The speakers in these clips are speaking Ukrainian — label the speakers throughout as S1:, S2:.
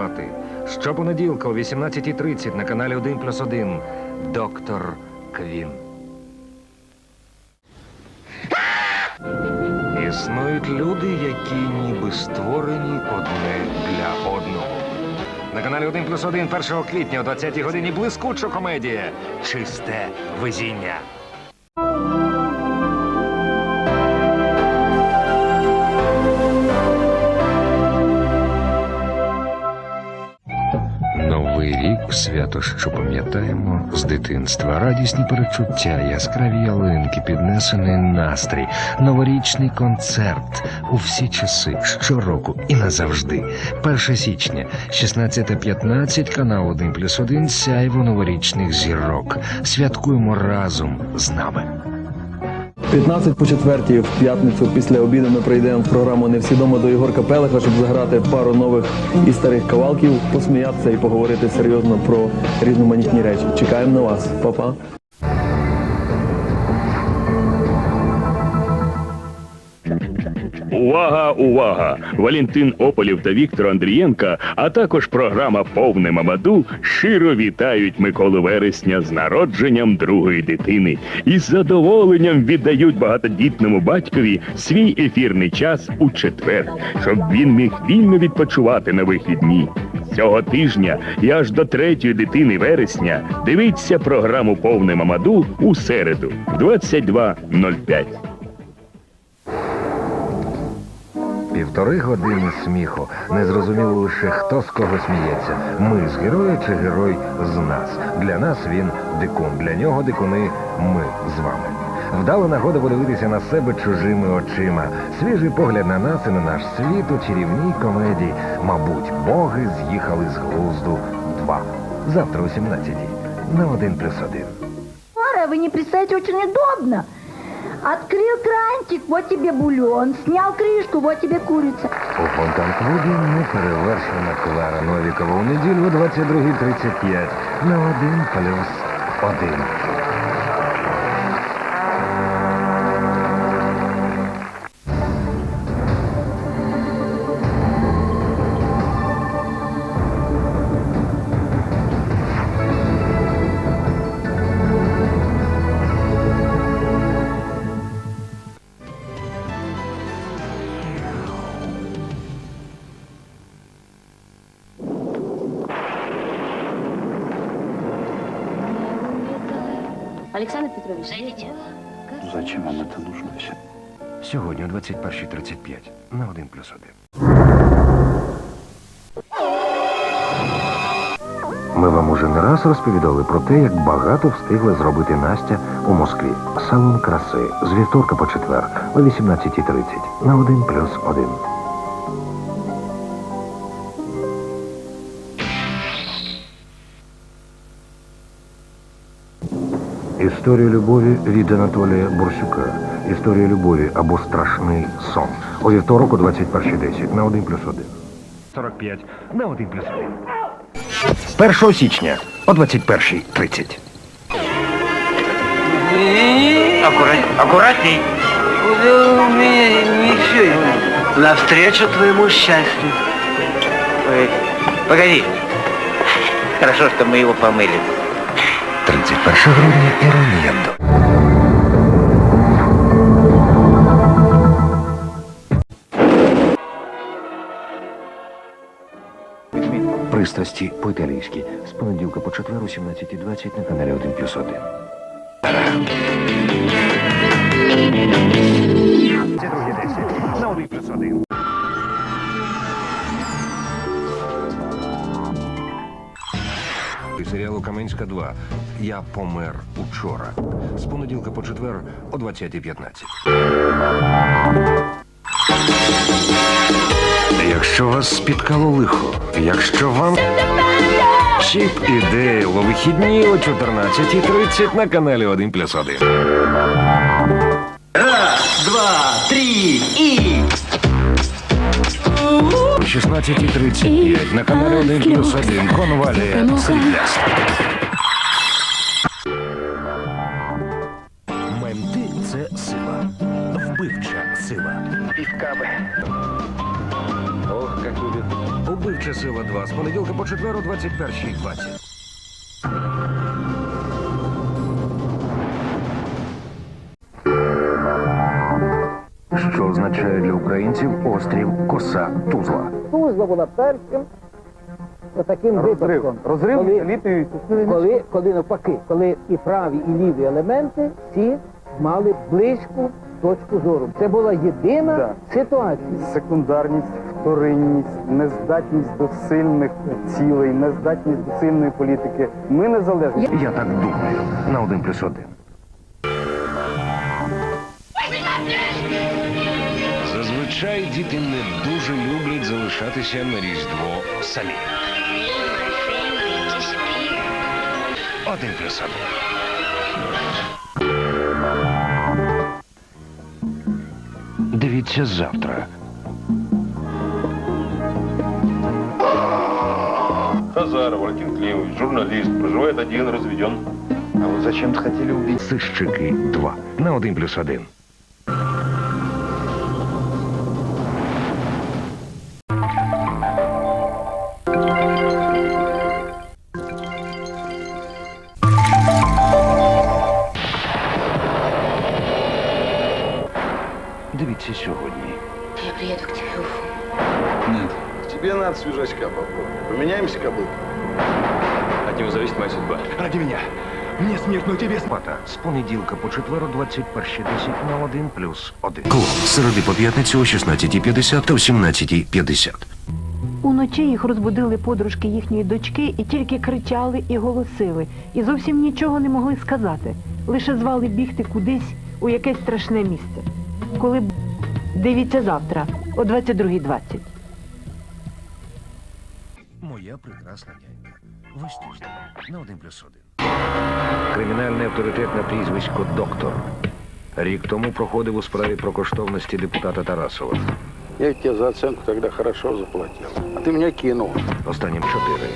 S1: співчувати. Щопонеділка о 18.30 на каналі 1 плюс 1. Доктор Квін. Існують люди, які ніби створені одне для одного. На каналі 1 плюс 1 1 квітня о 20-й годині блискуча комедія Чисте везіння. Свято, що пам'ятаємо з дитинства. Радісні перечуття, яскраві ялинки, піднесений настрій, новорічний концерт у всі часи, щороку і назавжди. 1 січня, 16.15, канал 1 плюс 1, сяйво новорічних зірок. Святкуємо разом з нами.
S2: 15 по четвертій в п'ятницю після обіду ми прийдемо в програму Не всі дома до Ігорка Пелеха, щоб заграти пару нових і старих кавалків, посміятися і поговорити серйозно про різноманітні речі. Чекаємо на вас, Па-па.
S3: Увага, увага! Валентин Ополів та Віктор Андрієнка, а також програма Повне Мамаду щиро вітають Миколу Вересня з народженням другої дитини і з задоволенням віддають багатодітному батькові свій ефірний час у четвер, щоб він міг вільно відпочивати на вихідні. Цього тижня і аж до третьої дитини вересня дивіться програму Повне Мамаду у середу в 22.05.
S1: Півтори години сміху. Не зрозуміло лише хто з кого сміється. Ми з героя чи герой з нас. Для нас він дикун. Для нього дикуни ми з вами. Вдала нагода подивитися на себе чужими очима. Свіжий погляд на нас і на наш світ у чарівній комедії. Мабуть, боги з'їхали з глузду. Два. Завтра о 17 на 1 плюс 1.
S4: Мара, вы не представляете, очень удобно. Открыл крантик, вот тебе бульон. Снял крышку, вот тебе курица.
S1: У фонтан-клубі неперевершена Клара Новікова у неділю о 22.35 на 1 плюс 1.
S5: Зайдите.
S6: Зачем вам это нужно все?
S1: Сьогодні о 21.35 на 1 плюс 1. Ми вам уже не раз розповідали про те, як багато встигла зробити Настя у Москві. Салон краси з вівторка по четвер о 18.30 на 1 плюс 1. Історія любові від Анатолія Борсюка. Історія любові або страшний сон. У вівторок о 21.10 на 1 плюс 1. 45 на 1 плюс 1. 1 січня о 21.30.
S7: Аккурат, аккуратней. Да у меня ничего. Навстречу твоему счастью. Ой, погоди. Хорошо, что мы его помыли.
S1: 31 грудня і Ромєнто. Пристрасті по-італійськи. З понеділка по четвер о 17.20 на каналі 1 плюс 1. Це друге 10 на 1 плюс 1. Серіалу Каменська 2. Я помер учора. З понеділка по четвер о 20.15. Якщо вас спіткало лихо, якщо вам Чіп і Дейл у вихідні о 14.30 на каналі 1 плюс 1.
S7: Два, три и...
S1: О 16.35 на каналі 1 плюс 1 конвалія Срібляст. Менти – це сила. Вбивча Сила. Ох, як любить. Убивча сила 2. З понеділка по четверо о 21.20. означає для українців острів Коса Тузла?
S8: Тузла була першим таким випадком. Розрив коли, коли, коли навпаки, коли і праві, і ліві елементи всі мали близьку точку зору. Це була єдина ситуація.
S9: секундарність, вторинність, нездатність до сильних цілей, нездатність до сильної політики. Ми незалежні.
S1: Я так думаю. На один плюс один. Зазвичай діти дуже люблять залишатися на різдво самі. Один плюс один. Дивіться завтра.
S10: Хазаров Валентин Климович, журналіст, проживає один, разведен.
S6: А вот зачем-то хотіли убити?
S1: Сыщики 2 на 1 плюс 1. Понеділка по четвер о 21.10 на 1 плюс 1. Клуб. Середи по п'ятницю о 16.50 та о 17.50.
S11: Уночі їх розбудили подружки їхньої дочки і тільки кричали і голосили, і зовсім нічого не могли сказати, лише звали бігти кудись у якесь страшне місце. Коли б- дивіться завтра о 22.20.
S1: Моя прекрасна нянька. Вестюжна. На 1 плюс 1. Кримінальний авторитет на прізвисько Доктор. Рік тому проходив у справі про коштовності депутата Тарасова.
S6: Я тебе за оценку тогда хорошо заплатил. А ты меня кинул.
S1: Останнім 4.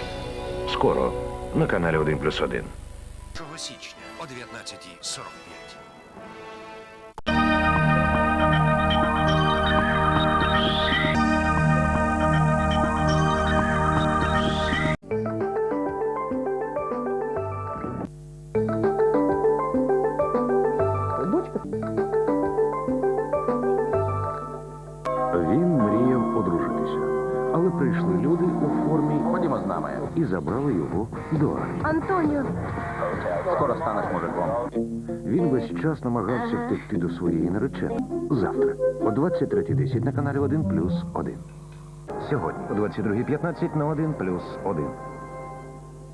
S1: Скоро на каналі 1 плюс 1.
S12: січня о 19.45.
S1: забрали його до армії.
S4: Антонио,
S6: Скоро станеш мужиком.
S1: Він весь час намагався втекти до своєї нареченої. Завтра о 23.10 на каналі 1 плюс 1. Сьогодні о 22.15 на 1 плюс 1.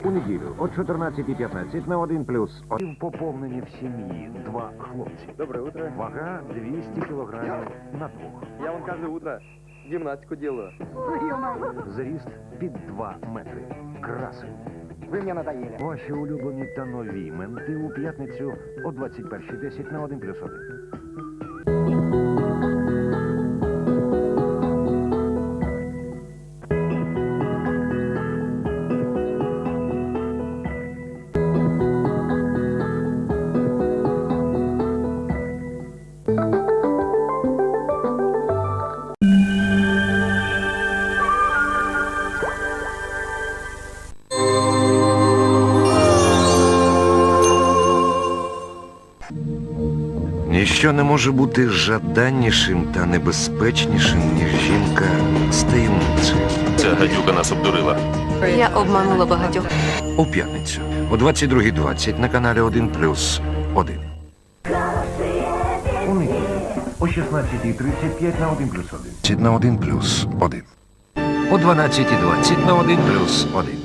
S1: У неділю о 14.15 на 1 плюс 1. Поповнені в сім'ї два хлопці.
S2: Доброе утро.
S1: Вага 200 кілограмів на двох.
S2: Я вам каждое утро гимнастику делаю.
S1: Зріст під 2 метри. Красень.
S8: Ви мені надоїли.
S1: Ваші улюблені та нові менти у п'ятницю о 21.10 на 1 плюс 1. Ніщо не може бути жаданнішим та небезпечнішим, ніж жінка з таємницею.
S10: Ця гадюка нас обдурила.
S5: Я обманула багатьох.
S1: У п'ятницю о 22.20 на каналі 1 плюс 1. У неділю о 16.35 на 1 плюс 1. На 1 плюс 1. О 12.20 на 1 плюс 1.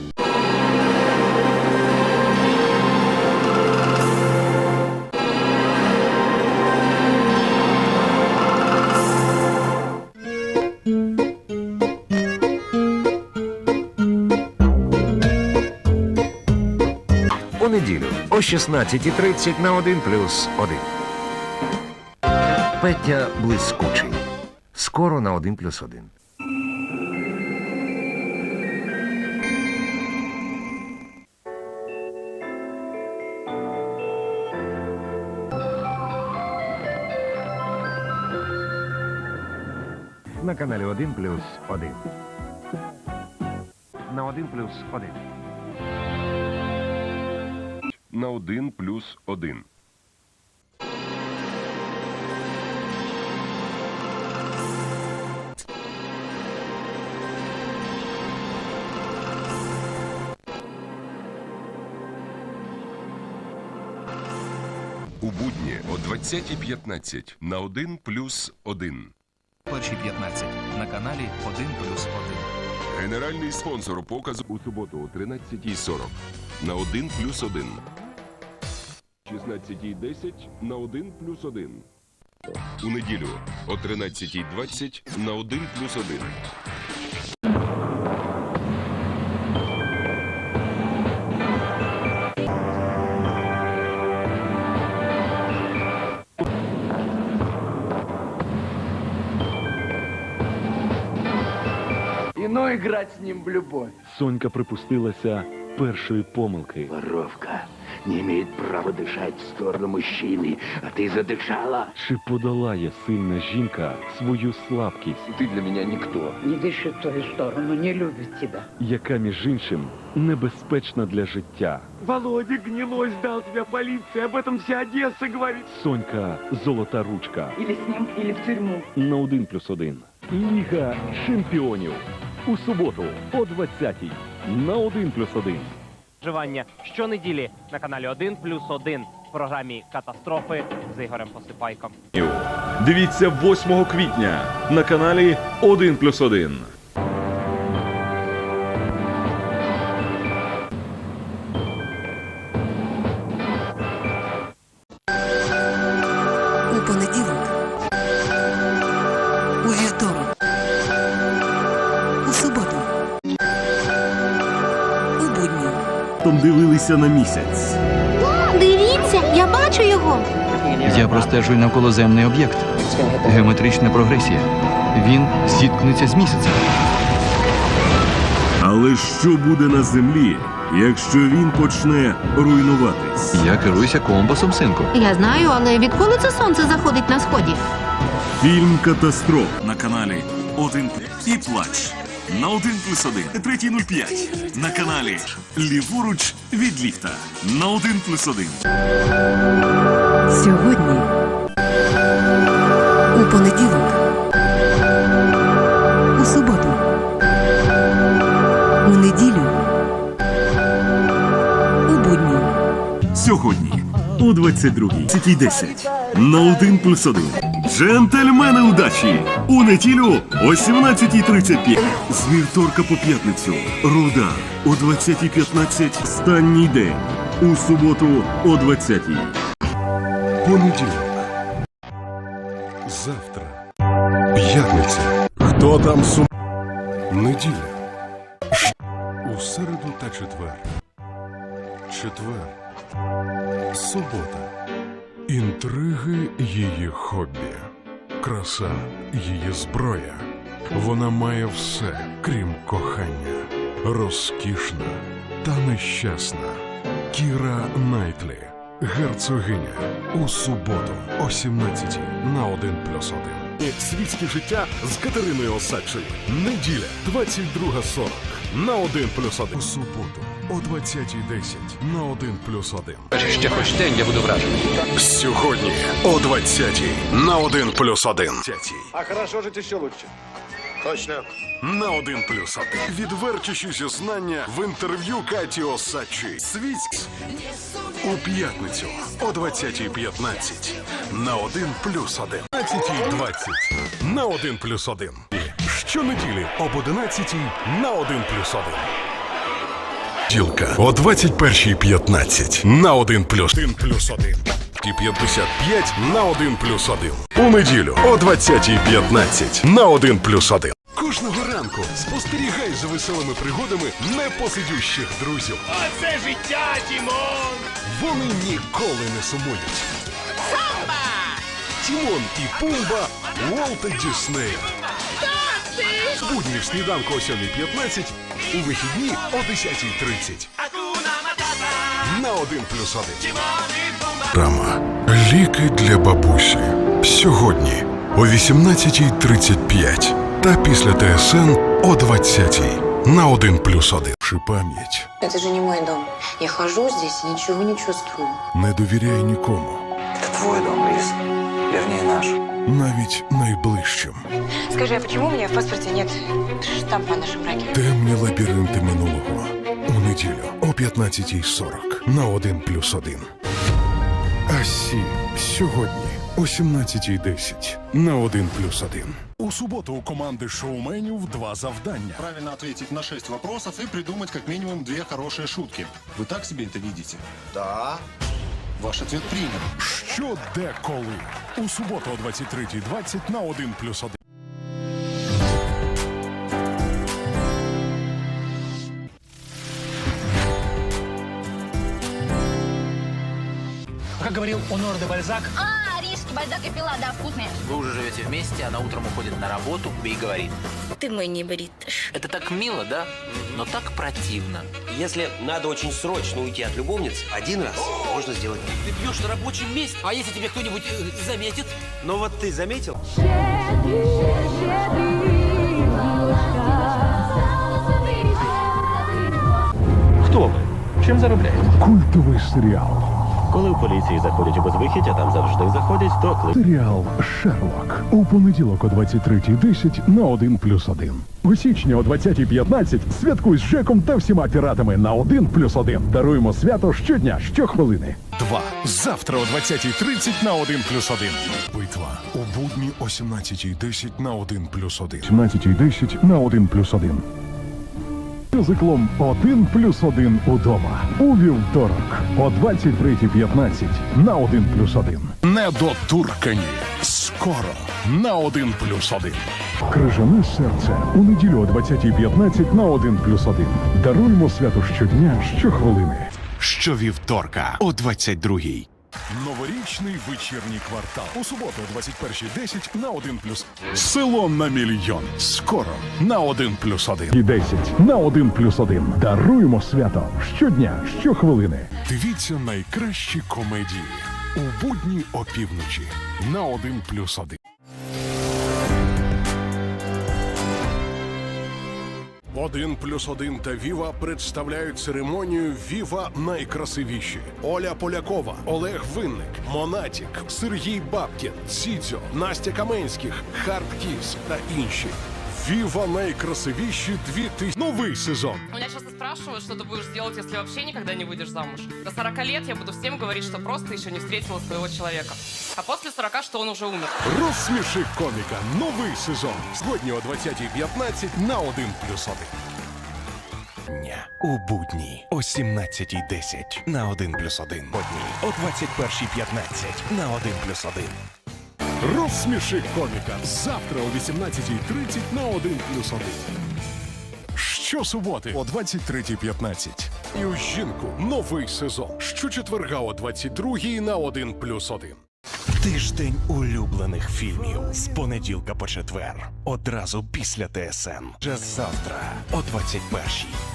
S1: 16.30 на 1 плюс 1. Петя блискучий. Скоро на 1 плюс 1. на каналі 1 плюс 1. На 1 плюс 1.
S10: На 1 плюс 1. У будні о 20.15 на 1 плюс 1.
S12: Перші 15 на каналі 1 плюс 1.
S10: Генеральний спонсор показу у суботу о 13.40 на 1 плюс 1. 16.10 на 1 плюс 1. У неділю о 13.20 на 1 плюс 1.
S7: И ну играть с ним в любовь.
S3: Сонька припустилася першої помилки.
S7: Воровка не имеет права дышать в сторону мужчины, а ты задышала.
S3: Чи подолає сильна жінка свою слабкість,
S7: Ты для меня никто.
S8: Не дыши в твою сторону, не любит тебя.
S3: яка між іншим небезпечна для життя?
S7: Володя гнилой сдал тебя полиции, об этом вся Одесса говорит.
S3: Сонька золота ручка
S8: Или с ним, или в тюрьму.
S3: на 1 плюс 1. Ліга чемпіонів у суботу о 20-й на 1 плюс 1.
S13: Вживання щонеділі на каналі 1 плюс 1 в програмі Катастрофи з Ігорем Посипайком.
S3: Дивіться 8 квітня на каналі 1 плюс 1.
S14: Там дивилися на місяць.
S5: Дивіться, я бачу його.
S15: Я простежую навколоземний об'єкт. Геометрична прогресія. Він зіткнеться з місяцем.
S14: Але що буде на землі, якщо він почне руйнуватись?
S15: Я керуюся компасом, синку.
S5: Я знаю, але відколи це сонце заходить на сході?
S14: Фільм Катастроф на каналі 1 і плач. На 1 плюс 1. 3.05. На каналі Ліворуч від ліфта. На 1 плюс 1.
S5: Сьогодні. У понеділок. У суботу. У неділю. У будні.
S14: Сьогодні о 22.10 на 1 плюс 1. Джентльмени удачі! У неділю о 17.35. З вівторка по п'ятницю. Руда о 20.15. Останній день. У суботу о 20.00.
S10: Понеділок. Завтра. П'ятниця. Хто там сум... Неділя. У середу та четвер. Четвер. Субота. Інтриги її хобі. Краса її зброя. Вона має все, крім кохання. Розкішна та нещасна. Кіра Найтлі. Герцогиня. У суботу о 17 на 1 плюс 1. Світське життя з Катериною Осадчою. Неділя 22.40 на 1 плюс 1. У суботу о 20.10 на 1 плюс 1.
S15: Ще хоч день я буду вражений.
S10: Сьогодні о 20 на 1 плюс 1.
S6: А хорошо жить еще лучше. Точно.
S10: На 1 плюс 1. Відвертіші зізнання в інтерв'ю Каті Осадчі. Світськ у п'ятницю о 20.15 на 1 плюс 1. 15.20 на 1 плюс 1. Щонеділі об 11 на 1 плюс 1. Ділка о 21.15 на 1 плюс 1 плюс 1. І 55 на 1 плюс 1. У неділю о 20.15 на 1 плюс 1. Кожного ранку спостерігай за веселими пригодами непосидющих друзів.
S7: Оце життя, Тімон!
S10: Вони ніколи не сумують. Тімон і Пумба Уолта Діснея. З буднів сніданку о 7.15, у вихідні о 10.30. На 1 плюс 1. Рама. Ліки для бабусі. Сьогодні о 18.35 та після ТСН о 20 на 1 плюс 1. Ши пам'ять.
S16: Это же не мой дом. Я хожу здесь и ничего не чувствую.
S10: Не довіряй нікому,
S16: Это твой дом, Лиз. Вернее, наш.
S10: Навіть найближчим.
S16: Скажи, а почему у меня в паспорте нет штампа о нашем браке?
S10: Темні лабіринти минулого. У неділю о 15.40 на 1 плюс 1. Асі сьогодні о 17.10 на 1 плюс 1. У суботу у команди шоуменів два завдання.
S17: Правильно ответить на 6 вопросов и придумать как минимум две хорошие шутки. Вы так себе это видите? Да. Ваш ответ принят.
S10: Що де коли? У суботу о 23.20 на 1 плюс 1.
S18: Как говорил Онор де Бальзак,
S19: А, бальзак и пила, да, вкусные.
S20: Вы уже живете вместе, она утром уходит на работу и говорит.
S19: Ты мой не бритыш.
S20: Это так мило, да? Но так противно.
S21: Если надо очень срочно уйти от любовницы, один раз можно сделать.
S20: Ты пьешь на рабочем месте, а если тебе кто-нибудь э, заметит?
S21: Но вот ты заметил?
S22: Хто ви? Чим заробляєте?
S23: Культовий серіал.
S22: Коли в поліції заходять у безвихідь, а там завжди заходять, то клик.
S23: Серіал Шерлок. У понеділок о 23.10 на 1 плюс 1. У січні о 20.15 святкуй з Жеком та всіма піратами на 1 плюс 1. Даруємо свято щодня, щохвилини.
S10: 2. Завтра о 20.30 на 1 плюс 1. Битва. У будні о 17.10 на 1 плюс 1.
S23: 17.10 на 1 плюс 1. Мюзиклом 1 плюс 1 удома. У вівторок о 23.15 на 1 плюс 1.
S10: Недоторкані. Скоро на 1 плюс 1.
S23: Крижане серце у неділю о 20.15 на 1 плюс 1. Даруємо свято щодня, щохвилини.
S10: Щовівторка о 22-й. Новорічний вечірній квартал. У суботу о 21.10 на 1 плюс. Село на мільйон. Скоро на 1 плюс 1.
S23: І 10 на 1 плюс 1. Даруємо свято щодня, щохвилини.
S10: Дивіться найкращі комедії. У будні опівночі на 1 плюс 1. Один плюс один та Віва представляють церемонію Віва найкрасивіші. Оля Полякова, Олег Винник, Монатік, Сергій Бабкін, Сідзьо, Настя Каменських, Хард Кіс та інші. Віва найкрасивіші 2000. Новий сезон.
S24: У меня часто спрашивают, что ты будешь делать, если вообще никогда не выйдешь замуж. До 40 лет я буду всем говорить, что просто еще не встретила своего человека. А после 40, что он уже умер.
S10: Розсміши коміка. Новий сезон. Сьогодні о 20.15 на 1 плюс 1.
S25: Дня у будні о 17.10 на 1 плюс 1. Будні о 21.15 на 1 плюс 1.
S10: Розсміши коміка. Завтра о 18.30 на 1 плюс 1. Щосуботи о 23.15. І у жінку новий сезон. Щочетверга о 22.00 на 1 плюс 1.
S25: Тиждень улюблених фільмів з понеділка по четвер. Одразу після ТСН. Вже завтра о 21.00.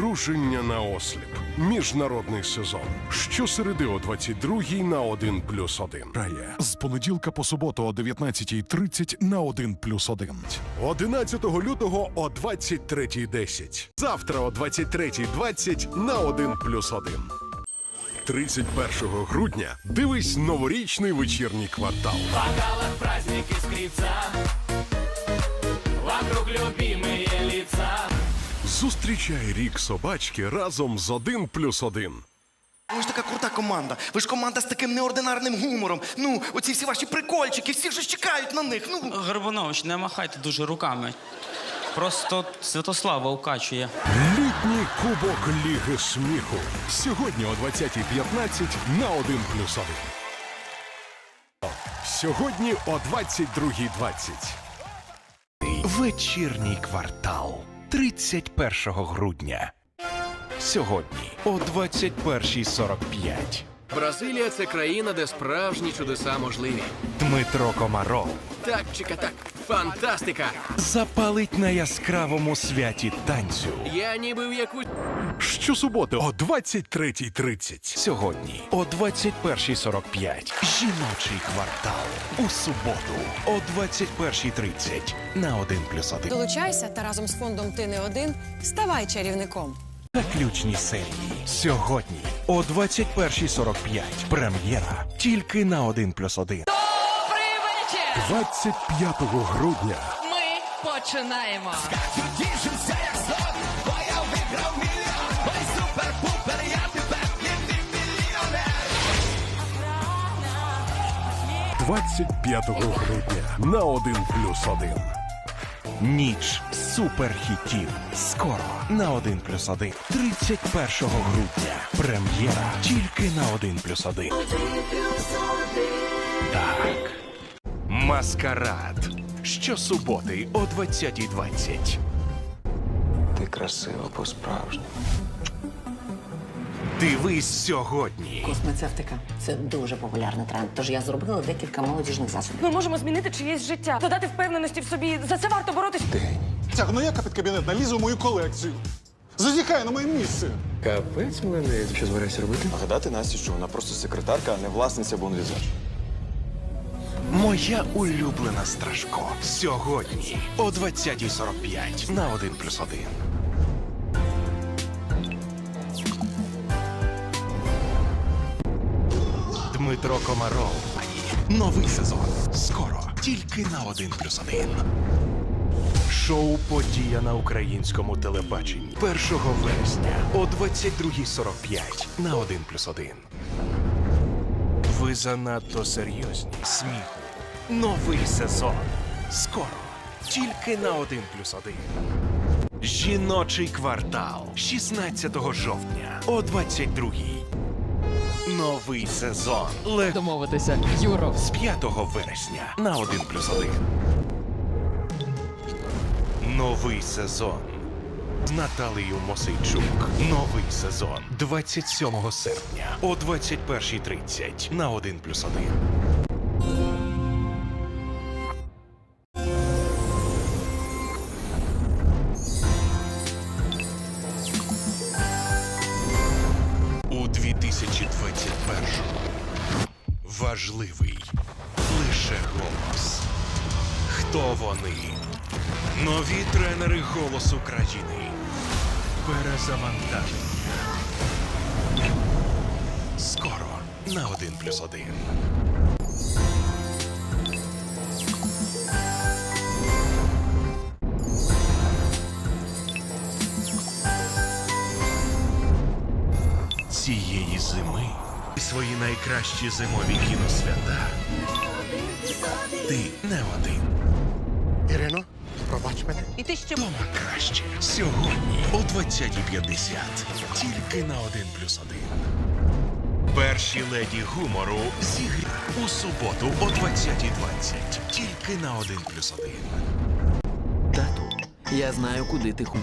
S10: Рушення на осліп. Міжнародний сезон. Щосереди о 22.00 на 1 плюс 1. Рає. З понеділка по суботу о 19.30 на 1 плюс 1. 11 лютого о 23.10. Завтра о 23.20 на 1 плюс 1. 31 грудня дивись новорічний вечірній квартал.
S26: бокалах праздник искрится Вокруг любимые лица
S10: Зустрічай рік собачки разом з 1 плюс 1.
S27: Ви ж така крута команда. Ви ж команда з таким неординарним гумором. Ну, оці всі ваші прикольчики, всі ж чекають на них. Ну.
S28: Горбунович, не махайте дуже руками. Просто Святослава укачує.
S10: Літній кубок Ліги сміху. Сьогодні о 20.15 на 1 плюс 1. Сьогодні о 22.20.
S25: Вечірній квартал 31 грудня. Сьогодні о 21.45.
S29: Бразилія це країна, де справжні чудеса можливі.
S25: Дмитро Комаров
S29: Так, чека, так. Фантастика!
S25: запалить на яскравому святі танцю.
S29: Я ніби в якусь.
S25: Щосуботи о 23.30. Сьогодні о 21.45. Жіночий квартал. У суботу о 21.30 на 1 плюс 1.
S30: Долучайся та разом з фондом Ти не один ставай чарівником.
S25: Заключні серії. Сьогодні о 21.45. Прем'єра тільки на 1 плюс 1.
S23: 25 грудня
S30: Ми починаємо.
S23: – 25 грудня на 1 плюс 1.
S25: Ніч суперхітів. Скоро на 1 плюс 1. 31 грудня. Прем'єра тільки на 1 плюс 1. Так. Маскарад. Щосуботи о 20.20.
S31: Ти красива по-справжньому.
S25: Дивись сьогодні.
S32: Космецевтика це дуже популярний тренд. Тож я зробила декілька молодіжних засобів.
S16: Ми можемо змінити чиєсь життя, додати впевненості в собі. За це варто боротись.
S17: Ця гнояка під кабінет налізе мою колекцію. Зазіхає на моє місце.
S31: Капець, мене що збираєшся робити? Нагадати Насті, що вона просто секретарка, а не власниця Бонвізаж.
S25: Моя улюблена Страшко. Сьогодні о 20.45 на 1 плюс 1. Дмитро Комаров. Новий сезон. Скоро. Тільки на 1 плюс 1. Шоу Подія на українському телебаченні 1 вересня о 22.45 на 1 плюс 1. Ви занадто серйозні. Сміху. Новий сезон. Скоро. Тільки на 1 плюс 1. Жіночий квартал 16 жовтня о 22 Новий сезон. Легко домовитися. Юро. З 5 вересня на 1 плюс 1. Новий сезон. З Наталією Мосейчук. Новий сезон. 27 серпня о 21.30 на 1 найкращі зимові кіносвята. Ти не один.
S27: Ірино, пробач мене.
S30: І ти ще
S25: Мама краще. Сьогодні о 20.50. Тільки на 1 плюс 1. Перші леді гумору зігрі у суботу о 20.20. Тільки на 1 плюс 1.
S33: Тату, я знаю, куди ти ху.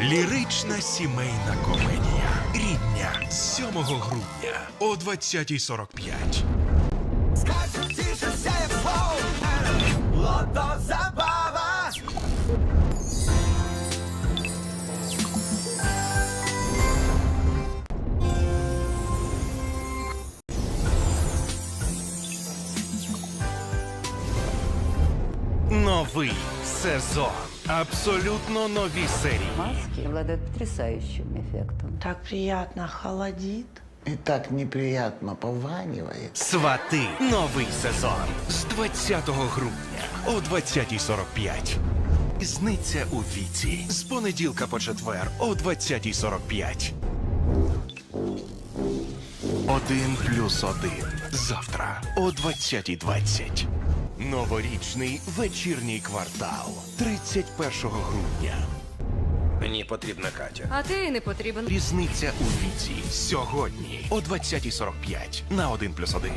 S25: Лірична сімейна комедія. Рідня з 7 грудня о 20.45. Новий сезон. Абсолютно нові серії.
S32: Маски обладают потрясающим эффектом.
S34: Так приятно холодит.
S35: И так неприятно пованивает.
S25: Свати. Новий сезон. З 20 грудня о 20.45. Різниця у віці. З понеділка по четвер о 20.45. Один плюс один. Завтра о 20.20. Новорічний вечірній квартал. 31 грудня.
S21: Мені потрібна Катя.
S30: А ти не потрібен.
S25: Різниця у віці. Сьогодні о 20.45 на 1 плюс 1.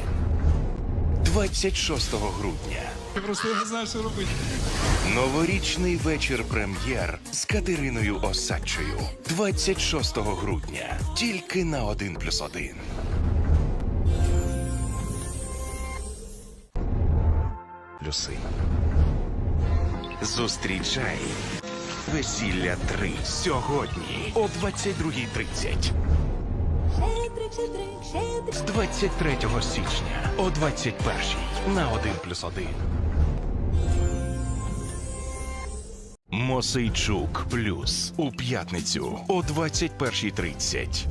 S25: 26 грудня.
S17: Я просто не знаю, що робити.
S25: Новорічний вечір прем'єр з Катериною Осадчою. 26 грудня. Тільки на 1 плюс 1. Плюси. Зустрічай Весілля 3 сьогодні о 22.30. З 23 січня о 21 на 1 плюс 1. Мосейчук плюс у п'ятницю о 21.30.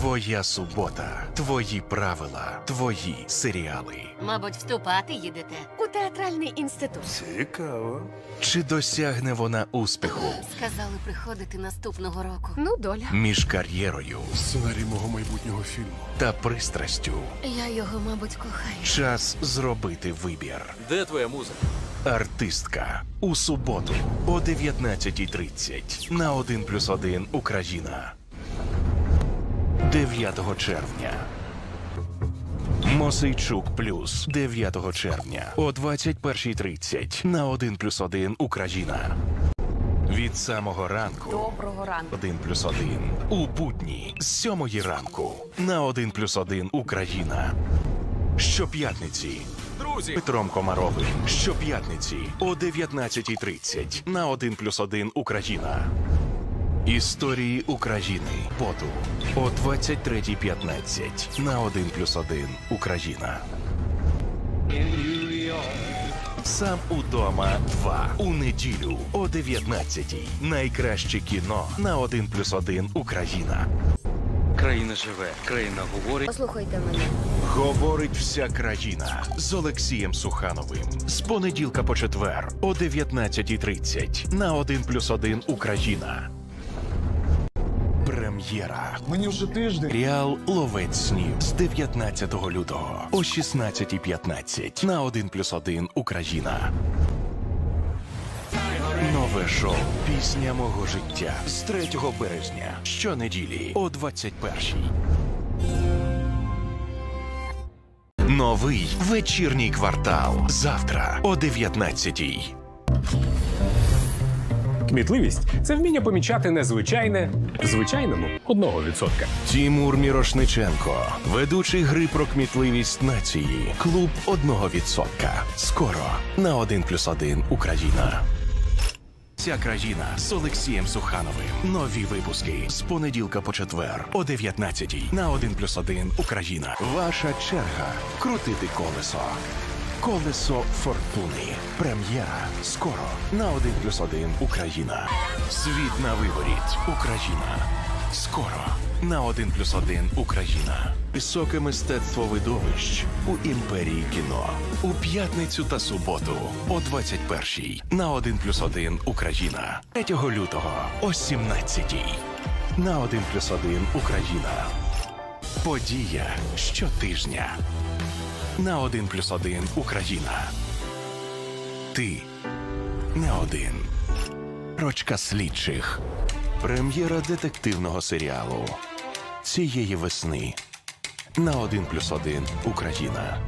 S25: Твоя субота, твої правила, твої серіали.
S36: Мабуть, вступати їдете у театральний інститут.
S25: Цікаво. Чи досягне вона успіху
S36: Сказали приходити наступного року. Ну, доля.
S25: між кар'єрою
S17: Сценарій мого майбутнього фільму.
S25: та пристрастю?
S36: Я його, мабуть, кохаю.
S25: Час зробити вибір.
S29: Де твоя музика?
S25: Артистка у суботу о 19.30 на 1 плюс 1 Україна. 9 червня. Мосейчук плюс 9 червня о 21.30 на 1 плюс 1 Україна. Від самого ранку
S36: Доброго ранку.
S25: 1 плюс 1 у будні з 7 ранку на 1 плюс 1 Україна. Щоп'ятниці
S29: Друзі,
S25: Петром Комаровим. Щоп'ятниці о 19.30 на 1 плюс 1 Україна. Історії України. Поту о 23.15 на 1 плюс 1 Україна. Сам удома 2 у неділю о 19 Найкраще кіно на 1 плюс 1 Україна.
S28: Країна живе, країна говорить.
S36: Послухайте мене.
S25: Говорить вся країна з Олексієм Сухановим з понеділка по четвер о 19.30 на 1 плюс 1 Україна. Прем'єра.
S31: Мені вже тиждень.
S25: Ріал Ловець снів з 19 лютого о 16.15 на 1 плюс 1 Україна. Нове шоу Пісня мого життя з 3 березня щонеділі о 21 Новий вечірній квартал. Завтра о 19
S37: Кмітливість це вміння помічати незвичайне звичайному одного відсотка.
S25: Тімур Мірошниченко, ведучий гри про кмітливість нації. Клуб одного відсотка. Скоро на 1 плюс 1 Україна. Ця країна з Олексієм Сухановим. Нові випуски з понеділка по четвер о 19 на 1 плюс 1 Україна. Ваша черга крутити колесо. Колесо фортуни. Прем'єра скоро на 1 плюс 1 Україна. Світ на виворіт. Україна. Скоро на 1 плюс 1 Україна. Високе мистецтво видовищ у імперії кіно. У п'ятницю та суботу о 21 на 1 плюс 1 Україна. 3 лютого о 17 на 1 плюс 1 Україна. Подія щотижня на 1 плюс 1 Україна. Ти не один. Рочка слідчих. Прем'єра детективного серіалу цієї весни на 1 плюс 1 Україна.